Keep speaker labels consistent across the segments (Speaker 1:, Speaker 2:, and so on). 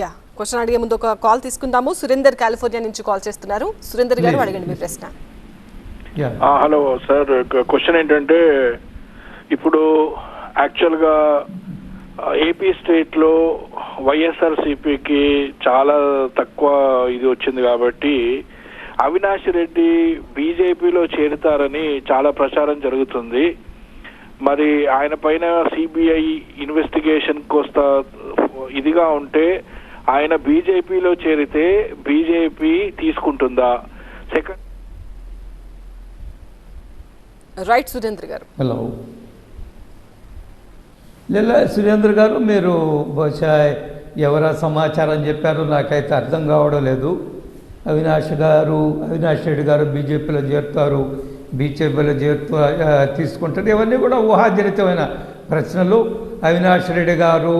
Speaker 1: Yeah question అడిగే ముందు ఒక కాల్ తీసుకుందాము. సురేందర్ కాలిఫోర్నియా నుంచి కాల్ చేస్తున్నారు. సురేందర్ గారు అడగండి మీ ప్రశ్న.
Speaker 2: Hello sir. క్వశ్చన్ ఏంటంటే ఇప్పుడు యాక్చువల్గా ఏపీ స్టేట్లో వైఎస్ఆర్ సిపికి చాలా తక్కువ ఇది వచ్చింది కాబట్టి అవినాష్ రెడ్డి బీజేపీలో చేరుతారని చాలా ప్రచారం జరుగుతుంది. మరి ఆయన పైన సిబిఐ ఇన్వెస్టిగేషన్ కోస్త ఇదిగా ఉంటే ఆయన బీజేపీలో చేరితే బీజేపీ తీసుకుంటుందా? సెకండ్
Speaker 1: రైట్ సురేంద్ర గారు.
Speaker 3: హలో లేదా సురేంద్ర గారు మీరు బహుశా ఎవరా సమాచారం చెప్పారో నాకైతే అర్థం కావడం లేదు. అవినాష్ గారు అవినాష్ రెడ్డి గారు బీజేపీలో చేరుతారు. బీజేపీలో చేరుతూ తీసుకుంటారు. ఇవన్నీ కూడా ఊహాజనితమైన ప్రశ్నలు. అవినాష్ రెడ్డి గారు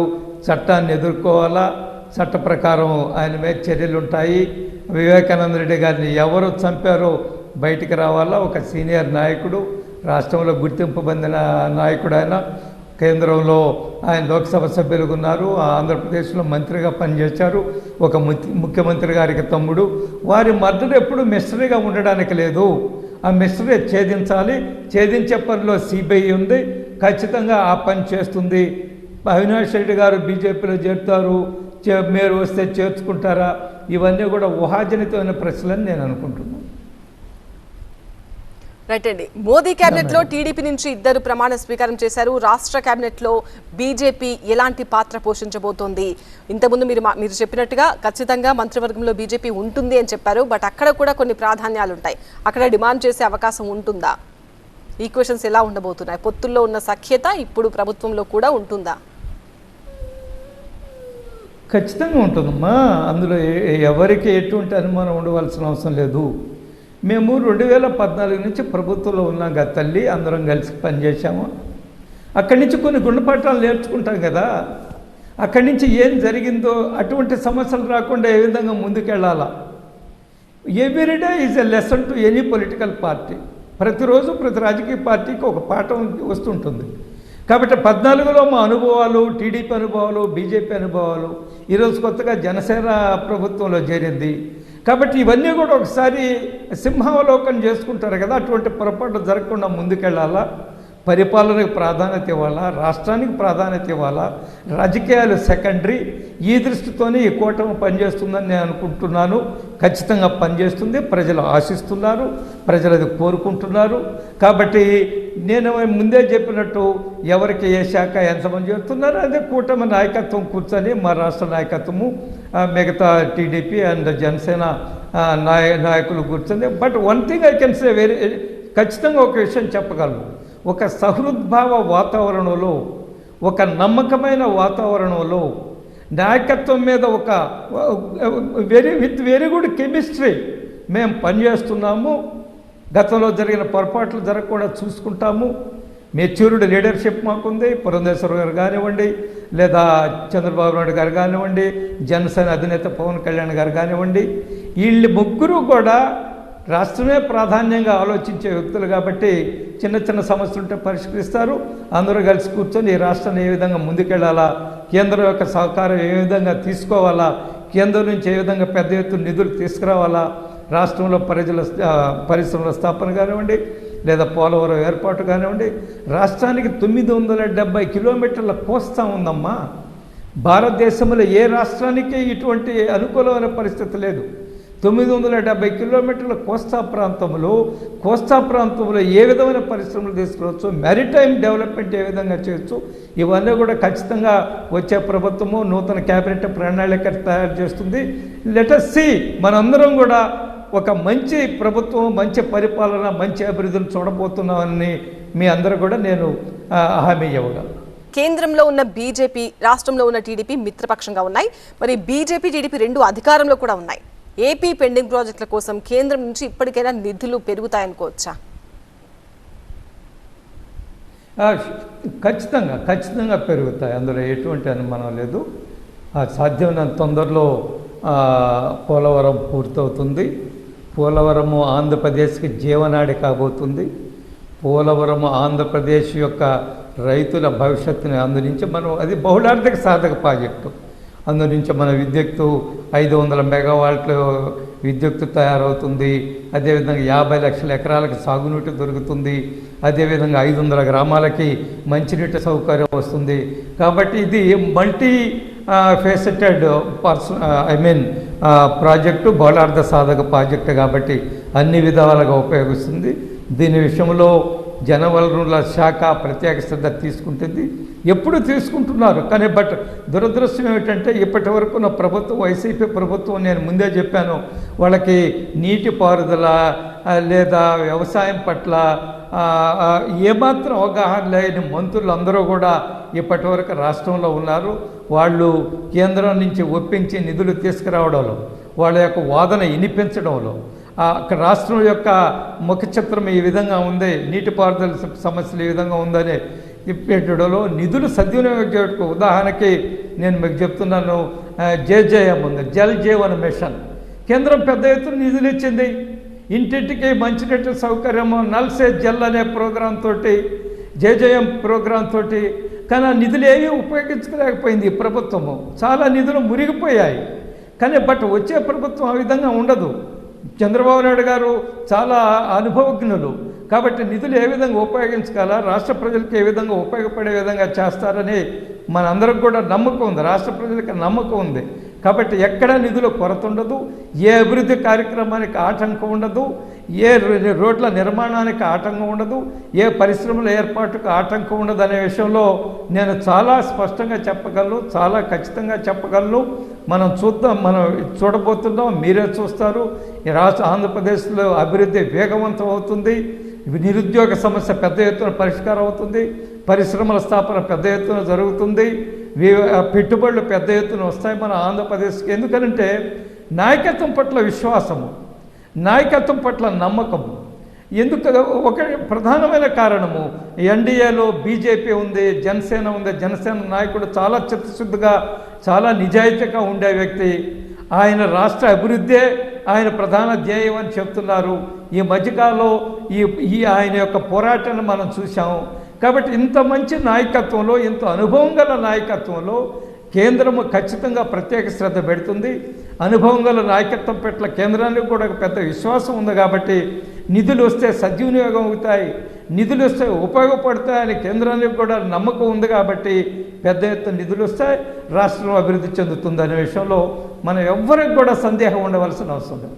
Speaker 3: చట్టాన్ని ఎదుర్కోవాలా? చట్ట ప్రకారం ఆయన మీద చర్యలు ఉంటాయి వివేకానంద రెడ్డి గారిని ఎవరు చంపారో బయటికి రావాలా? ఒక సీనియర్ నాయకుడు రాష్ట్రంలో గుర్తింపు పొందిన నాయకుడు ఆయన కేంద్రంలో ఆయన లోక్సభ సభ్యులుగా ఉన్నారు ఆంధ్రప్రదేశ్లో మంత్రిగా పనిచేశారు. ఒక ముఖ్యమంత్రి గారికి తమ్ముడు. వారి మద్దతు ఎప్పుడు మిస్టరీగా ఉండడానికి లేదు. ఆ మిస్టరీ ఛేదించాలి. ఛేదించే పనిలో సిబిఐ ఉంది. ఖచ్చితంగా ఆ పని చేస్తుంది. అవినాష్ రెడ్డి గారు బీజేపీలో చేరుతారు. మీరు వస్తే చేర్చుకుంటారా? ఇవన్నీ కూడా ఊహాజనితమైన ప్రశ్నలని నేను అనుకుంటున్నాను
Speaker 1: రైట్ అండి. మోదీ కేబినెట్లో టీడీపీ నుంచి ఇద్దరు ప్రమాణ స్వీకారం చేశారు. రాష్ట్ర కేబినెట్లో బీజేపీ ఎలాంటి పాత్ర పోషించబోతోంది? ఇంతకుముందు మీరు మీరు చెప్పినట్టుగా ఖచ్చితంగా మంత్రివర్గంలో బీజేపీ ఉంటుంది అని చెప్పారు. బట్ అక్కడ కూడా కొన్ని ప్రాధాన్యాలు ఉంటాయి. అక్కడ డిమాండ్ చేసే అవకాశం ఉంటుందా? ఈక్వేషన్స్ ఎలా ఉండబోతున్నాయి? పొత్తుల్లో ఉన్న సఖ్యత ఇప్పుడు ప్రభుత్వంలో కూడా ఉంటుందా?
Speaker 3: ఖచ్చితంగా ఉంటుందమ్మా. అందులో ఎవరికి ఎటువంటి అనుమానం ఉండవలసిన అవసరం లేదు. మేము రెండు వేల పద్నాలుగు నుంచి ప్రభుత్వంలో ఉన్నాం కదా తల్లి అందరం కలిసి పనిచేసాము అక్కడి నుంచి కొన్ని గుణపాఠాలు నేర్చుకుంటాం కదా. అక్కడి నుంచి ఏం జరిగిందో అటువంటి సమస్యలు రాకుండా ఏ విధంగా ముందుకెళ్ళాలా? Everyday is a lesson to any political party ప్రతిరోజు ప్రతి రాజకీయ పార్టీకి ఒక పాఠం వస్తుంటుంది. కాబట్టి పద్నాలుగులో మా అనుభవాలు టీడీపీ అనుభవాలు బీజేపీ అనుభవాలు ఈరోజు కొత్తగా జనసేన ప్రభుత్వంలో చేరింది. కాబట్టి ఇవన్నీ కూడా ఒకసారి సింహావలోకనం చేసుకుంటారు కదా అటువంటి పొరపాట్లు జరగకుండా ముందుకెళ్ళాలా? పరిపాలనకు ప్రాధాన్యత ఇవ్వాలా? రాష్ట్రానికి ప్రాధాన్యత ఇవ్వాలా? రాజకీయాలు సెకండరీ. ఈ దృష్టితోనే ఈ కూటమి పనిచేస్తుందని నేను అనుకుంటున్నాను. ఖచ్చితంగా పనిచేస్తుంది. ప్రజలు ఆశిస్తున్నారు. ప్రజలు అది కోరుకుంటున్నారు. కాబట్టి నేను ముందే చెప్పినట్టు ఎవరికి ఏ శాఖ ఎంతమంది చేస్తున్నారు అదే కూటమి నాయకత్వం కూర్చొని మా రాష్ట్ర నాయకత్వము మిగతా టీడీపీ అండ్ జనసేన నాయ నాయకులు కూర్చొని. But one thing I can say very ఖచ్చితంగా ఒక విషయం చెప్పగలను. ఒక సహృద్భావ వాతావరణంలో ఒక నమ్మకమైన వాతావరణంలో నాయకత్వం మీద ఒక very with very good chemistry మేము పనిచేస్తున్నాము. గతంలో జరిగిన పొరపాట్లు జరగకుండా చూసుకుంటాము. మెచ్యూర్డ్ లీడర్షిప్ మాకుంది పురంధేశ్వర గారు కానివ్వండి లేదా చంద్రబాబు నాయుడు గారు కానివ్వండి జనసేన అధినేత పవన్ కళ్యాణ్ గారు కానివ్వండి వీళ్ళు ముగ్గురు కూడా రాష్ట్రమే ప్రాధాన్యంగా ఆలోచించే వ్యక్తులు కాబట్టి చిన్న చిన్న సమస్యలు ఉంటే పరిష్కరిస్తారు. అందరూ కలిసి కూర్చొని ఈ రాష్ట్రాన్ని ఏ విధంగా ముందుకెళ్ళాలా కేంద్రం యొక్క సహకారం ఏ విధంగా తీసుకోవాలా? కేంద్రం నుంచి ఏ విధంగా పెద్ద ఎత్తున నిధులు తీసుకురావాలా? రాష్ట్రంలో ప్రజల పరిశ్రమల స్థాపన కానివ్వండి లేదా పోలవరం ఏర్పాటు కానివ్వండి రాష్ట్రానికి తొమ్మిది వందల డెబ్బై కిలోమీటర్ల కోస్తా ఉందమ్మా. భారతదేశంలో ఏ రాష్ట్రానికి ఇటువంటి అనుకూలమైన పరిస్థితి లేదు. తొమ్మిది వందల డెబ్బై కిలోమీటర్ల కోస్తా ప్రాంతంలో కోస్తా ప్రాంతంలో ఏ విధమైన పరిశ్రమలు తీసుకురావచ్చు మెరిటైమ్ డెవలప్మెంట్ ఏ విధంగా చేయొచ్చు ఇవన్నీ కూడా ఖచ్చితంగా వచ్చే ప్రభుత్వము నూతన క్యాబినెట్ ప్రణాళిక తయారు చేస్తుంది. లెటస్ సి మనందరం కూడా ఒక మంచి ప్రభుత్వం మంచి పరిపాలన మంచి అభివృద్ధిని చూడబోతున్నామని మీ అందరూ కూడా నేను హామీ ఇవ్వగలను.
Speaker 1: కేంద్రంలో ఉన్న బీజేపీ రాష్ట్రంలో ఉన్న టీడీపీ మిత్రపక్షంగా ఉన్నాయి. మరి బీజేపీ టీడీపీ రెండు అధికారంలో కూడా ఉన్నాయి. ఏపీ పెండింగ్ ప్రాజెక్టుల కోసం కేంద్రం నుంచి ఇప్పటికైనా నిధులు పెరుగుతాయనుకోవచ్చా
Speaker 3: ఖచ్చితంగా ఖచ్చితంగా పెరుగుతాయి. అందులో ఎటువంటి అనుమానం లేదు. సాధ్యమైన సాధ్యమైనంత తొందరలో పోలవరం పూర్తవుతుంది. పోలవరము ఆంధ్రప్రదేశ్కి జీవనాడి కాబోతుంది. పోలవరము ఆంధ్రప్రదేశ్ యొక్క రైతుల భవిష్యత్తుని అందించి మనం అది బహుళార్థక సాధక ప్రాజెక్టు. అందు నుంచి మన విద్యుత్తు ఐదు వందల మెగావాట్లు విద్యుత్తు తయారవుతుంది. అదేవిధంగా యాభై లక్షల ఎకరాలకు సాగునీటి దొరుకుతుంది. అదేవిధంగా ఐదు వందల గ్రామాలకి మంచినీటి సౌకర్యం వస్తుంది. కాబట్టి ఇది multi faceted person I mean project బహుళార్థ సాధక ప్రాజెక్టు కాబట్టి అన్ని విధాలుగా ఉపయోగిస్తుంది. దీని విషయంలో జనవనరుల శాఖ ప్రత్యేక శ్రద్ధ తీసుకుంటుంది. ఎప్పుడు తీసుకుంటున్నారు? కానీ బట్ దురదృష్టం ఏమిటంటే ఇప్పటి వరకు నా ప్రభుత్వం వైసీపీ ప్రభుత్వం నేను ముందే చెప్పాను వాళ్ళకి నీటిపారుదల లేదా వ్యవసాయం పట్ల ఏమాత్రం అవగాహన లేని మంత్రులు అందరూ కూడా ఇప్పటి వరకు రాష్ట్రంలో ఉన్నారు. వాళ్ళు కేంద్రం నుంచి ఒప్పించి నిధులు తీసుకురావడంలో వాళ్ళ యొక్క వాదన వినిపించడంలో రాష్ట్రం యొక్క ముఖ చిత్రం ఈ విధంగా ఉంది నీటిపారుదల సమస్యలు ఈ విధంగా ఉందని చెప్పేటలో నిధులు సద్వినియోగం ఉదాహరణకి నేను మీకు చెప్తున్నాను జేజేఎం ఉంది జల్ జీవన్ మిషన్. కేంద్రం పెద్ద ఎత్తున నిధులు ఇచ్చింది. ఇంటింటికి మంచినీటి సౌకర్యము నల్సే జల్ అనే ప్రోగ్రాం తోటి జేజేఎం ప్రోగ్రాం తోటి కానీ ఆ నిధులు ఏమీ ఉపయోగించుకోలేకపోయింది ఈ ప్రభుత్వము. చాలా నిధులు మురిగిపోయాయి. కానీ బట్ వచ్చే ప్రభుత్వం ఆ విధంగా ఉండదు. చంద్రబాబు నాయుడు గారు చాలా అనుభవజ్ఞులు. కాబట్టి నిధులు ఏ విధంగా ఉపయోగించగల రాష్ట్ర ప్రజలకు ఏ విధంగా ఉపయోగపడే విధంగా చేస్తారని మనందరం కూడా నమ్మకం ఉంది. రాష్ట్ర ప్రజలకు నమ్మకం ఉంది. కాబట్టి ఎక్కడ నిధుల కొరత ఉండదు. ఏ అభివృద్ధి కార్యక్రమానికి ఆటంకం ఉండదు. ఏ రో- రోడ్ల నిర్మాణానికి ఆటంకం ఉండదు ఏ పరిశ్రమల ఏర్పాటుకు ఆటంకం ఉండదు అనే విషయంలో నేను చాలా స్పష్టంగా చెప్పగలను చాలా ఖచ్చితంగా చెప్పగలను. మనం చూద్దాం మనం చూడబోతున్నాం మీరే చూస్తారు. ఈ రాష్ట్ర ఆంధ్రప్రదేశ్లో అభివృద్ధి వేగవంతం అవుతుంది. నిరుద్యోగ సమస్య పెద్ద ఎత్తున పరిష్కారం అవుతుంది. పరిశ్రమల స్థాపన పెద్ద ఎత్తున జరుగుతుంది. పెట్టుబడులు పెద్ద ఎత్తున వస్తాయి మన ఆంధ్రప్రదేశ్కి. ఎందుకనంటే నాయకత్వం పట్ల విశ్వాసము. నాయకత్వం పట్ల నమ్మకము ఎందుకు ఒక ప్రధానమైన కారణము ఎన్డీఏలో బీజేపీ ఉంది జనసేన ఉంది జనసేన నాయకుడు చాలా చిత్తశుద్ధిగా చాలా నిజాయితీగా ఉండే వ్యక్తి. ఆయన రాష్ట్ర అభివృద్ధే ఆయన ప్రధాన ధ్యేయం అని చెప్తున్నారు. ఈ మధ్యకాలంలో ఈ ఈ ఆయన యొక్క పోరాటాన్ని మనం చూసాము కాబట్టి ఇంత మంచి నాయకత్వంలో ఇంత అనుభవం గల నాయకత్వంలో కేంద్రము ఖచ్చితంగా ప్రత్యేక శ్రద్ధ పెడుతుంది. అనుభవం గల నాయకత్వం పట్ల కేంద్రానికి కూడా పెద్ద విశ్వాసం ఉంది కాబట్టి నిధులు వస్తే సద్వినియోగం అవుతాయి నిధులు వస్తే ఉపయోగపడతాయని కేంద్రానికి కూడా నమ్మకం ఉంది కాబట్టి పెద్ద ఎత్తున నిధులు వస్తే రాష్ట్రం అభివృద్ధి చెందుతుంది అనే విషయంలో మనం ఎవ్వరికి కూడా సందేహం ఉండవలసిన అవసరం లేదు.